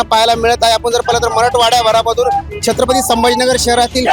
पाहायला मिळत आहे. आपण जर पाहिलं तर मराठवाड्या भरामधून छत्रपती संभाजीनगर शहरातील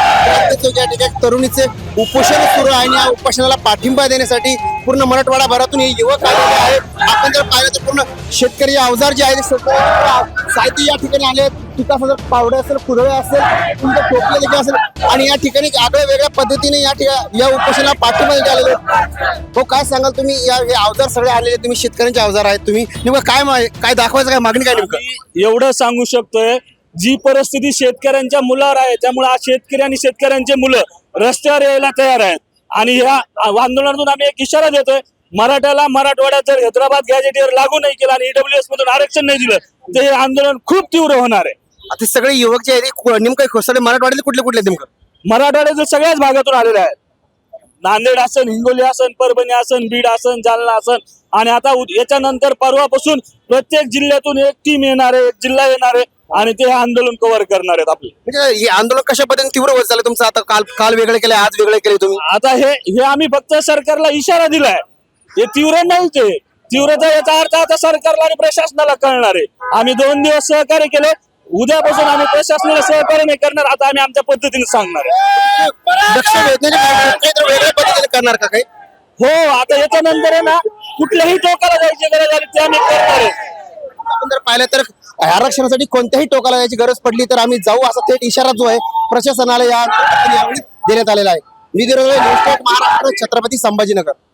चौक या ठिकाणी तरुणीचे उपोषण सुरू आहे आणि या उपोषणाला पाठिंबा देण्यासाठी पूर्ण मराठवाडा भरातून हे युवक आलेले आहेत. आपण जर पाहिलं तर पूर्ण शेतकरी अवजार जे आहेत शेतकरी साहित्य या ठिकाणी आले आहेत. जर पावडे असेल कुदळे असेल तुमचं टोपले देखील असेल आणि या ठिकाणी आगळ्या वेगळ्या पद्धतीने या ठिकाणी या उपोषणाला पाठिंबा देण्यात आलेले हो काय सांगाल तुम्ही? या हे अवजार सगळे आलेले तुम्ही शेतकऱ्यांचे अवजार आहेत. तुम्ही नेमकं काय काय दाखवायचं काय मागणी काय नेमकं? एवढं सांगू शकतोय जी परिस्थिती शेतकऱ्यांच्या मुलावर आहे त्यामुळे आज शेतकरी आणि शेतकऱ्यांचे मुलं रस्त्यावर यायला तयार आहेत. आणि या आंदोलनातून आम्ही एक इशारा देतोय मराठ्याला मराठवाड्यात जर हैदराबाद गॅजेटियर लागू नाही केलं आणि ईडब्ल्यूएस मधून आरक्षण नाही दिलं तर हे आंदोलन खूप तीव्र होणार आहे. आता सगळे युवक जे आहेत नेमकं सगळे मराठवाड्यातले कुठले कुठले नेमकं? मराठवाड्याच्या सगळ्याच भागातून आलेले आहेत. नांदेड असन हिंगोली असन परभणी असन बीड असन जालना असन. आणि आता याच्यानंतर परवापासून प्रत्येक जिल्ह्यातून एक टीम येणार आहे एक जिल्हा येणार आहे. आणि ते आंदोलन कव्हर करणार आहेत आपले. म्हणजे हे आंदोलन कशा पद्धतीने तीव्र होत चाललं तुमचं आता काल काल वेगळे केले आज वेगळे केले तुम्ही? आता हे हे आम्ही फक्त सरकारला इशारा दिलाय. हे तीव्र नाही ते तीव्रता याचा अर्थ आता सरकारला आणि प्रशासनाला कळणार आहे. आम्ही दोन दिवस सहकार्य केले. उद्यापासून आम्ही प्रशासनाला सहकार्य नाही करणार. आता आम्ही आमच्या पद्धतीने सांगणार आहे. लक्ष वेधण्याचे काही तर वेगळ्या पद्धतीने करणार का काही? हो आता याच्यानंतर आहे ना कुठल्याही टोकाला जायची गरज आली ते आम्ही करणार आहे आपण जर पाहिलं तर आरक्षणासाठी कोणत्याही टोकाला जायची गरज पडली तर आम्ही जाऊ असा थेट इशारा जो आहे प्रशासनाला यावेळी देण्यात आलेला आहे. निधी महाराष्ट्र छत्रपती संभाजीनगर.